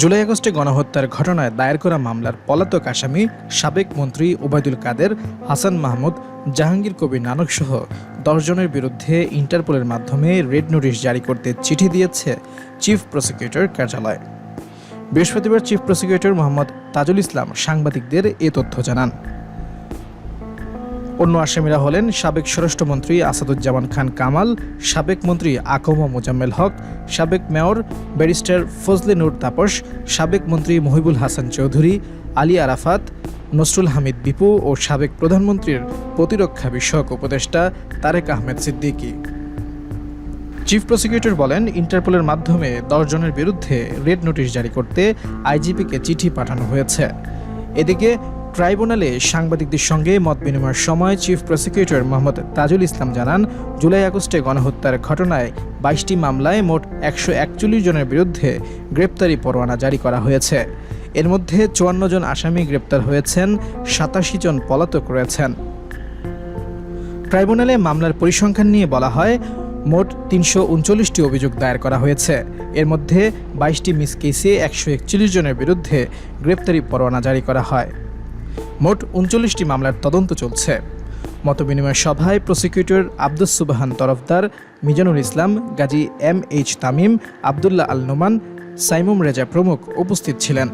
জুলাই আগস্টে গণহত্যার ঘটনায় দায়ের করা মামলার পলাতক আসামি সাবেক মন্ত্রী ওবায়দুল কাদের, হাসান মাহমুদ, জাহাঙ্গীর কবির নানক সহ দশজনের বিরুদ্ধে ইন্টারপোলের মাধ্যমে রেড নোটিশ জারি করতে চিঠি দিয়েছে চিফ প্রসিকিউটর কার্যালয়। বৃহস্পতিবার চিফ প্রসিকিউটর মোহাম্মদ তাজুল ইসলাম সাংবাদিকদের এ তথ্য জানান। অন্য আসামিরা হলেন সাবেক স্বরাষ্ট্রমন্ত্রী আসাদুজ্জামান খান কামাল, সাবেক মন্ত্রী আকমা মোজাম্মেল হক, সাবেক মেয়র ব্যারিস্টার ফজলে নূর তাপস, সাবেক মন্ত্রী মহিবুল হাসান চৌধুরী, আলী আরাফাত, নসরুল হামিদ বিপু ও সাবেক প্রধানমন্ত্রীর প্রতিরক্ষা বিষয়ক উপদেষ্টা তারেক আহমেদ সিদ্দিকী। চিফ প্রসিকিউটর বলেন, ইন্টারপোলের মাধ্যমে দশজনের বিরুদ্ধে রেড নোটিশ জারি করতে আইজিপিকে চিঠি পাঠানো হয়েছে। এদিকে ট্রাইব্যুনালে সাংবাদিকদের সঙ্গে মত বিনিময়ের সময় চিফ প্রসিকিউটর মোহাম্মদ তাজুল ইসলাম জানান, জুলাই আগস্টে গণহত্যার ঘটনায় বাইশটি মামলায় মোট একশো একচল্লিশ জনের বিরুদ্ধে গ্রেপ্তারি পরোয়ানা জারি করা হয়েছে। এর মধ্যে চুয়ান্ন জন আসামি গ্রেপ্তার হয়েছেন, সাতাশি জন পলাতক রয়েছেন। ট্রাইব্যুনালে মামলার পরিসংখ্যান নিয়ে বলা হয়, মোট তিনশো উনচল্লিশটি অভিযোগ দায়ের করা হয়েছে। এর মধ্যে বাইশটি মিস কেসে একশো একচল্লিশ জনের বিরুদ্ধে গ্রেপ্তারি পরোয়ানা জারি করা হয়। মোট উনচল্লিশটি মামলার তদন্ত চলছে। মতবিনিময় সভায় prosecutor Abdus Subhan Tarafdar, Mizanul Islam, Gazi M H Tamim, Abdullah Al Noman, Saimum Reza প্রমুখ উপস্থিত ছিলেন।